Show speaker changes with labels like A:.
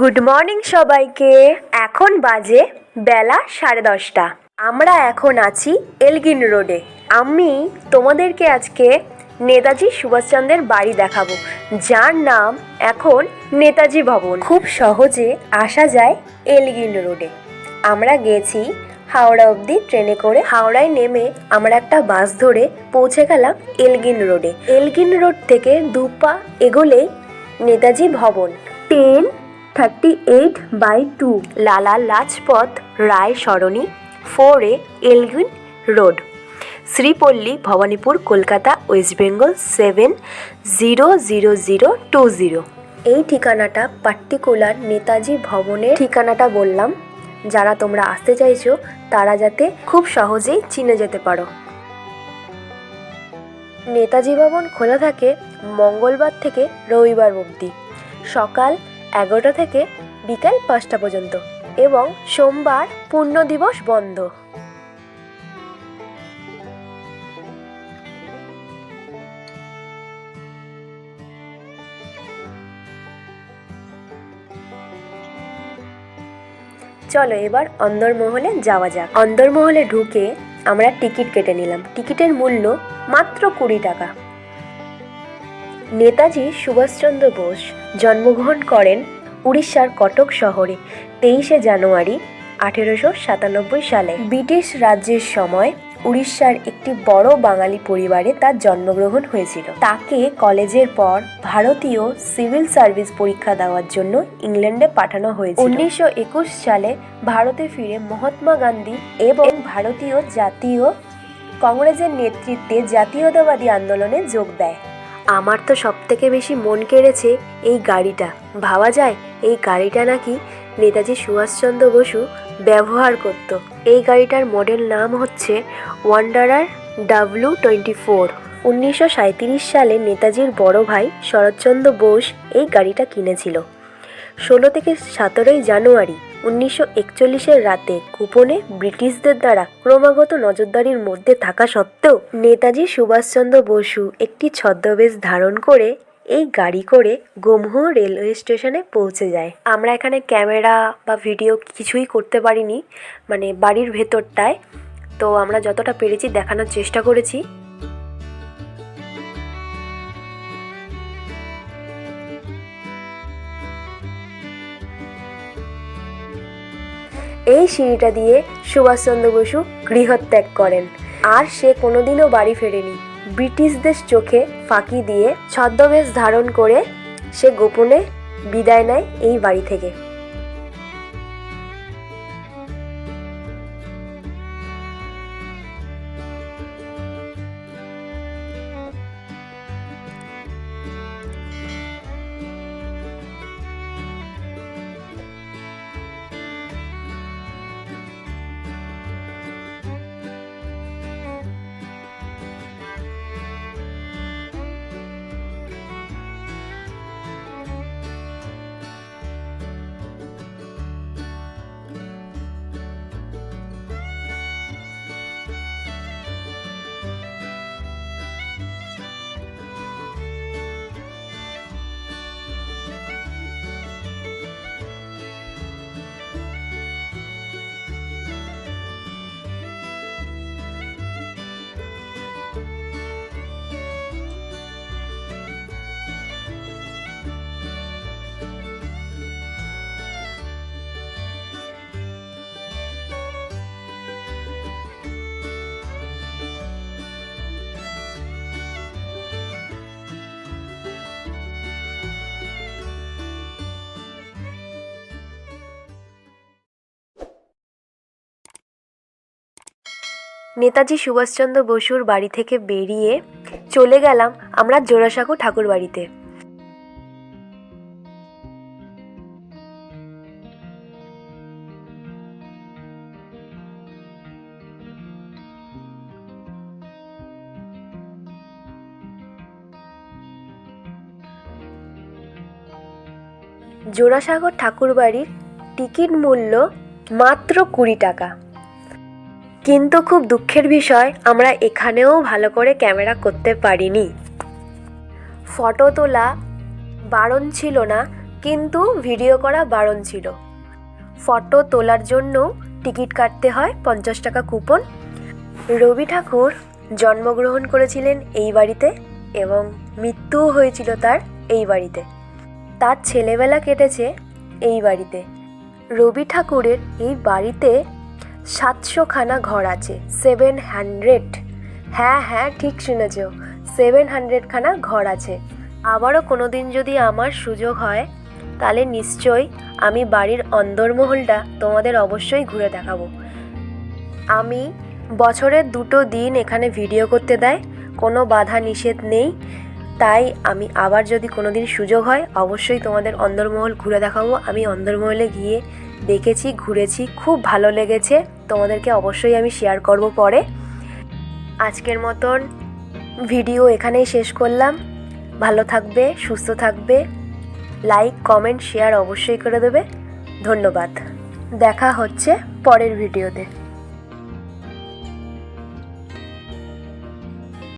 A: Good morning সবাইকে। এখন বাজে বেলা সাড়ে দশটা। আমরা এখন আছি এলগিন রোডে। আমি তোমাদেরকে আজকে নেতাজি সুভাষচন্দ্রের বাড়ি দেখাবো, যার নাম এখন নেতাজি ভবন। খুব সহজে আসা যায় এলগিন রোডে। আমরা গেছি হাওড়া অবধি ট্রেনে করে। হাওড়ায় নেমে আমরা একটা বাস ধরে পৌঁছে গেলাম এলগিন রোডে। এলগিন রোড থেকে দু পা এগোলেই Netaji Bhawan. Ten thirty eight by two Lala Lajpat Rai Sarani four A Elgin road Sripally Bhowanipore Kolkata West Bengal seven zero zero zero two zero এই ঠিকানাটা পার্টিকুলার নেতাজি ভবনের ঠিকানাটা বললাম। যারা তোমরা আসতে চাইছো, তারা যাতে খুব সহজেই চিনে যেতে পারো। নেতাজি ভবন খোলা থাকে মঙ্গলবার থেকে রবিবার অবধি। সকাল এগারোটা থেকে বিকাল পাঁচটা পর্যন্ত এবং সোমবার পূর্ণ দিবস বন্ধ। চলো এবার অন্দরমহলে যাওয়া যাক। অন্দরমহলে ঢুকে আমরা টিকিট কেটে নিলাম। টিকিটের মূল্য মাত্র কুড়ি টাকা। নেতাজি সুভাষচন্দ্র বোস জন্মগ্রহণ করেন উড়িষ্যার কটক শহরে, তেইশে জানুয়ারি আঠেরোশো সাতানব্বই সালে। ব্রিটিশ রাজ্যের সময় উড়িষ্যার একটি বড় বাঙালি পরিবারে তার জন্মগ্রহণ হয়েছিল। তাকে কলেজের পর ভারতীয় সিভিল সার্ভিস পরীক্ষা দেওয়ার জন্য ইংল্যান্ডে পাঠানো হয়েছিল। উনিশশো একুশ সালে ভারতে ফিরে মহাত্মা গান্ধী এবং ভারতীয় জাতীয় কংগ্রেসের নেতৃত্বে জাতীয়তাবাদী আন্দোলনে যোগ দেয়। আমার তো সব থেকে বেশি মন কেড়েছে এই গাড়িটা। ভাবা যায় এই গাড়িটা নাকি নেতাজি সুভাষচন্দ্র বসু ব্যবহার করত। এই গাড়িটার মডেল নাম হচ্ছে ওয়ান্ডারার ডাব্লু টোয়েন্টি ফোর। উনিশশো সাঁইত্রিশ সালে নেতাজির বড় ভাই শরৎচন্দ্র বোস এই গাড়িটা কিনেছিল। ষোলো থেকে সতেরোই জানুয়ারি উনিশশো একচল্লিশের রাতে গোপনে ব্রিটিশদের দ্বারা ক্রমাগত নজরদারির মধ্যে থাকা সত্ত্বেও নেতাজি সুভাষচন্দ্র বসু একটি ছদ্মবেশ ধারণ করে এই গাড়ি করে গোমহ রেলওয়ে স্টেশনে পৌঁছে যায়। আমরা এখানে ক্যামেরা বা ভিডিও কিছুই করতে পারিনি মানে বাড়ির ভেতরটায়। তো আমরা যতটা পেরেছি দেখানোর চেষ্টা করেছি। এই সিঁড়িটা দিয়ে সুভাষচন্দ্র বসু গৃহত্যাগ করেন। আর সে কোনোদিনও বাড়ি ফেরেনি। ব্রিটিশদের চোখে ফাঁকি দিয়ে ছদ্মবেশ ধারণ করে সে গোপনে বিদায় নেয় এই বাড়ি থেকে। নেতাজি সুভাষচন্দ্র বসুর বাড়ি থেকে বেরিয়ে চলে গেলাম আমরা জোড়াসাঁকো ঠাকুর বাড়িতে। জোড়াসাগর ঠাকুরবাড়ির টিকিট মূল্য মাত্র কুড়ি টাকা। কিন্তু খুব দুঃখের বিষয়, আমরা এখানেও ভালো করে ক্যামেরা করতে পারিনি। ফটো তোলা বারণ ছিল না, কিন্তু ভিডিও করা বারণ ছিল। ফটো তোলার জন্য টিকিট কাটতে হয় পঞ্চাশ টাকা কুপন। রবি ঠাকুর জন্মগ্রহণ করেছিলেন এই বাড়িতে এবং মৃত্যুও হয়েছিল তার এই বাড়িতে। তার ছেলেবেলা কেটেছে এই বাড়িতে। রবি ঠাকুরের এই বাড়িতে সাতশোখানা ঘর আছে সেভেন হান্ড্রেড হ্যাঁ হ্যাঁ ঠিক শুনেছ সেভেন হান্ড্রেডখানা ঘর আছে। আবারও কোনো দিন যদি আমার সুযোগ হয়, তাহলে নিশ্চয়ই আমি বাড়ির অন্দরমহলটা তোমাদের অবশ্যই ঘুরে দেখাবো। আমি বছরের দুটো দিন এখানে ভিডিও করতে দেয়, কোনো বাধা নিষেধ নেই। তাই আমি আবার যদি কোনো দিন সুযোগ হয়, অবশ্যই তোমাদের অন্দরমহল ঘুরে দেখাবো। আমি অন্দরমহলে গিয়ে দেখেছি, ঘুরেছি, খুব ভালো লেগেছে। তোমাদেরকে অবশ্যই আমি শেয়ার করব পরে। আজকের মতন ভিডিও এখানেই শেষ করলাম। ভালো থাকবে, সুস্থ থাকবে। লাইক কমেন্ট শেয়ার অবশ্যই করে দেবে। ধন্যবাদ। দেখা হচ্ছে পরের ভিডিওতে